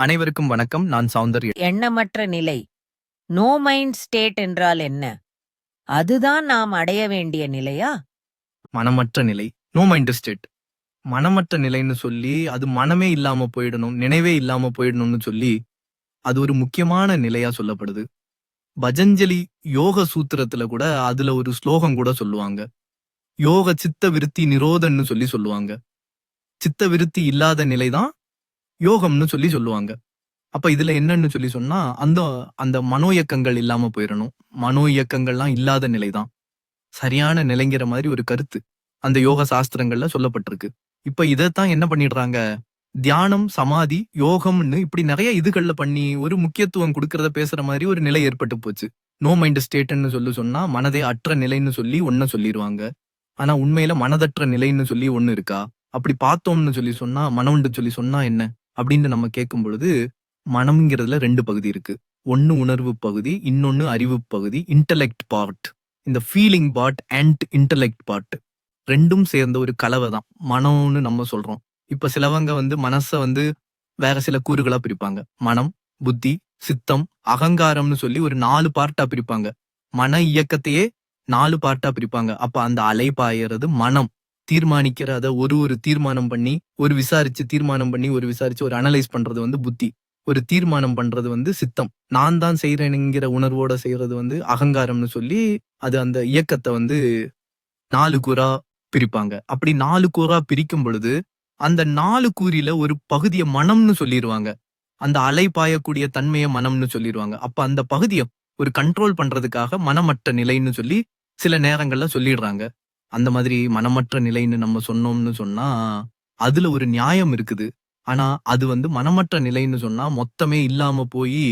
அனைவருக்கும் வணக்கம். நான் சௌந்தர்யா. எண்ணமற்ற நிலை. நோ மைண்ட் ஸ்டேட் என்றால் என்ன? அதுதான் நாம் அடைய வேண்டிய நிலையா? மனமற்ற நிலை. நோ மைண்ட் ஸ்டேட் மனமற்ற நிலைன்னு சொல்லி அது மனமே இல்லாம போயிடணும் நினைவே இல்லாம போயிடணும்னு சொல்லி அது ஒரு முக்கியமான நிலையா சொல்லப்படுது. பஜஞ்சலி யோக சூத்திரத்துல கூட அதுல ஒரு ஸ்லோகம் கூட சொல்லுவாங்க. யோக சித்த விருத்தி நிரோதன்னு சொல்லி சொல்லுவாங்க. சித்த விருத்தி இல்லாத நிலைதான் யோகம்னு சொல்லி சொல்லுவாங்க. அப்ப இதுல என்னன்னு சொல்லி சொன்னா அந்த அந்த மனோ இயக்கங்கள் இல்லாம போயிடணும் மனோ இயக்கங்கள்லாம் இல்லாத நிலைதான். சரியான நிலைங்கிற மாதிரி ஒரு கருத்து அந்த யோக சாஸ்திரங்கள்ல சொல்லப்பட்டிருக்கு. இப்ப இதைத்தான் என்ன பண்ணிடுறாங்க? தியானம் சமாதி யோகம்னு இப்படி நிறைய இதுகள்ல பண்ணி ஒரு முக்கியத்துவம் கொடுக்கறத பேசுற மாதிரி ஒரு நிலை ஏற்பட்டு போச்சு. நோ மைண்ட் ஸ்டேட்னு சொல்லி சொன்னா மனதை அற்ற நிலைன்னு சொல்லி ஒன்ன சொல்லிடுவாங்க ஆனா உண்மையில மனதற்ற நிலைன்னு சொல்லி ஒண்ணு இருக்கா? அப்படி பார்த்தோம்னு சொல்லி சொன்னா மனவுண்டு சொல்லி சொன்னா என்ன? அப்படின்னு நம்ம கேட்கும் பொழுது மனம்ங்கிறதுல ரெண்டு பகுதி இருக்கு. ஒன்னு உணர்வு பகுதி இன்னொன்னு அறிவு பகுதி இன்டலெக்ட் பார்ட் இந்த feeling part and intellect part ரெண்டும் சேர்ந்த ஒரு கலவை தான். மனம்னு நம்ம சொல்றோம். இப்ப சிலவங்க வந்து மனச வந்து வேற சில கூறுகளா பிரிப்பாங்க. மனம் புத்தி சித்தம் அகங்காரம்னு சொல்லி ஒரு நாலு பார்ட்டா பிரிப்பாங்க. மன இயக்கத்தையே நாலு பார்ட்டா பிரிப்பாங்க. அப்ப அந்த அலை பாயறது மனம். தீர்மானிக்கிறத ஒரு ஒரு தீர்மானம் பண்ணி ஒரு விசாரிச்சு தீர்மானம் பண்ணி ஒரு விசாரிச்சு ஒரு அனலைஸ் பண்றது வந்து புத்தி. ஒரு தீர்மானம் பண்றது வந்து சித்தம். நான் தான் செய்யறேனுங்கிற உணர்வோட செய்யறது வந்து அகங்காரம்னு சொல்லி அது அந்த இயக்கத்தை வந்து நாலு கூறா பிரிப்பாங்க. அப்படி நாலு கூறா பிரிக்கும் பொழுது அந்த நாலு கூறில ஒரு பகுதியை மனம்னு சொல்லிடுவாங்க அந்த அலை பாயக்கூடிய தன்மையை மனம்னு சொல்லிடுவாங்க அப்ப அந்த பகுதியை ஒரு கண்ட்ரோல் பண்றதுக்காக மனமற்ற நிலைன்னு சொல்லி சில நேரங்கள்ல சொல்லிடுறாங்க. அந்த மாதிரி மனமற்ற நிலைன்னு நம்ம சொன்னோம்னு சொன்னா அதுல ஒரு நியாயம் இருக்குது. ஆனா அது வந்து மனமற்ற நிலைன்னு சொன்னா மொத்தமே இல்லாம போய்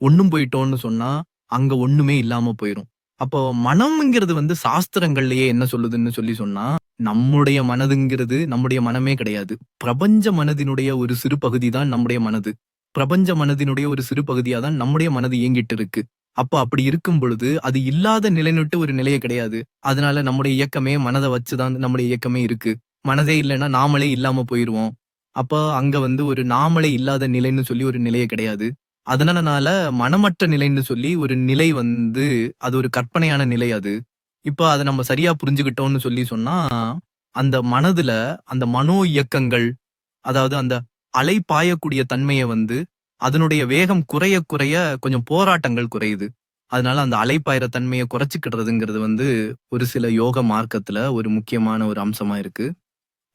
ஒண்ணும் போயிட்டோம்னு சொன்னா அங்க ஒண்ணுமே இல்லாம போயிரும். அப்போ மனம்ங்கிறது வந்து சாஸ்திரங்கள்லயே என்ன சொல்லுதுன்னு சொல்லி சொன்னா நம்முடைய மனதுங்கிறது நம்முடைய மனமே கிடையாது. பிரபஞ்ச மனதினுடைய ஒரு சிறு பகுதி தான் நம்முடைய மனது. பிரபஞ்ச மனதினுடைய ஒரு சிறு பகுதியா தான் நம்முடைய மனது இயங்கிட்டு இருக்கு. அப்ப அப்படி இருக்கும் பொழுது அது இல்லாத நிலைநிட்டு ஒரு நிலையே கிடையாது. அதனால நம்முடைய இயக்கமே மனதை வச்சுதான் நம்முடைய இயக்கமே இருக்கு. மனதே இல்லைன்னா நாமளே இல்லாம போயிருவோம். அப்ப அங்க வந்து ஒரு நாமளே இல்லாத நிலைன்னு சொல்லி ஒரு நிலையே கிடையாது. அதனால மனமற்ற நிலைன்னு சொல்லி ஒரு நிலை வந்து அது ஒரு கற்பனையான நிலை அது. இப்போ அதை நம்ம சரியா புரிஞ்சுக்கிட்டோம்னு சொல்லி சொன்னா அந்த மனதுல அந்த மனோ இயக்கங்கள் அதாவது அந்த அலை பாயக்கூடிய தன்மையை வந்து அதனுடைய வேகம் குறைய குறைய கொஞ்சம் போராட்டங்கள் குறையுது. அதனால அந்த அலைப்பாயிர தன்மையை குறைச்சிக்கிடுறதுங்கிறது வந்து ஒரு சில யோக மார்க்கத்துல ஒரு முக்கியமான ஒரு அம்சமா இருக்கு.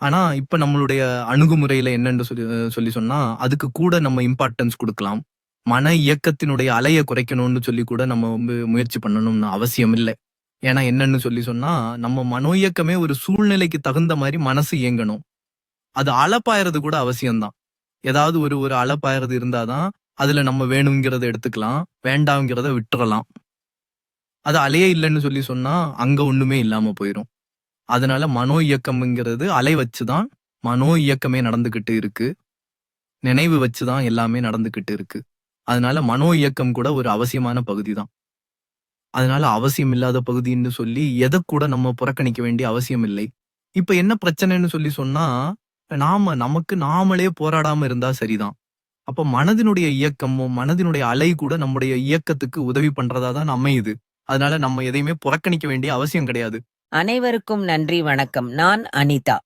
ஆனா இப்ப நம்மளுடைய அணுகுமுறையில என்னன்னு சொல்லி சொல்லி சொன்னா அதுக்கு கூட நம்ம இம்பார்ட்டன்ஸ் கொடுக்கலாம். மன இயக்கத்தினுடைய அலையை குறைக்கணும்னு சொல்லி கூட நம்ம வந்து முயற்சி பண்ணணும்னு அவசியம் இல்லை. ஏன்னா என்னன்னு சொல்லி சொன்னா நம்ம மனோ இயக்கமே ஒரு சூழ்நிலைக்கு தகுந்த மாதிரி மனசு இயங்கணும். அது அலப்பாயறது கூட அவசியம்தான். ஏதாவது ஒரு ஒரு அலப்பாயறது இருந்தாதான் அதுல நம்ம வேணுங்கிறத எடுத்துக்கலாம் வேண்டாங்கிறத விட்டுறலாம். அது அலையே இல்லைன்னு சொல்லி சொன்னா அங்க ஒண்ணுமே இல்லாம போயிரும். அதனால மனோ இயக்கம்ங்கிறது அலை வச்சுதான் மனோ இயக்கமே நடந்துகிட்டு இருக்கு. நினைவு வச்சுதான் எல்லாமே நடந்துகிட்டு இருக்கு. அதனால மனோ இயக்கம் கூட ஒரு அவசியமான பகுதி தான் அதனால அவசியம் இல்லாத பகுதின்னு சொல்லி எதை கூட நம்ம புறக்கணிக்க வேண்டிய அவசியம் இல்லை. இப்ப என்ன பிரச்சனைன்னு சொல்லி சொன்னா நாம நமக்கு நாமளே போராடாம இருந்தா சரிதான். அப்ப மனதினுடைய இயக்கமும் மனதினுடைய அலை கூட நம்முடைய இயக்கத்துக்கு உதவி பண்றதா தான் அமையுது அதனால நம்ம எதையுமே புறக்கணிக்க வேண்டிய அவசியம் கிடையாது. அனைவருக்கும் நன்றி வணக்கம். நான் அனிதா.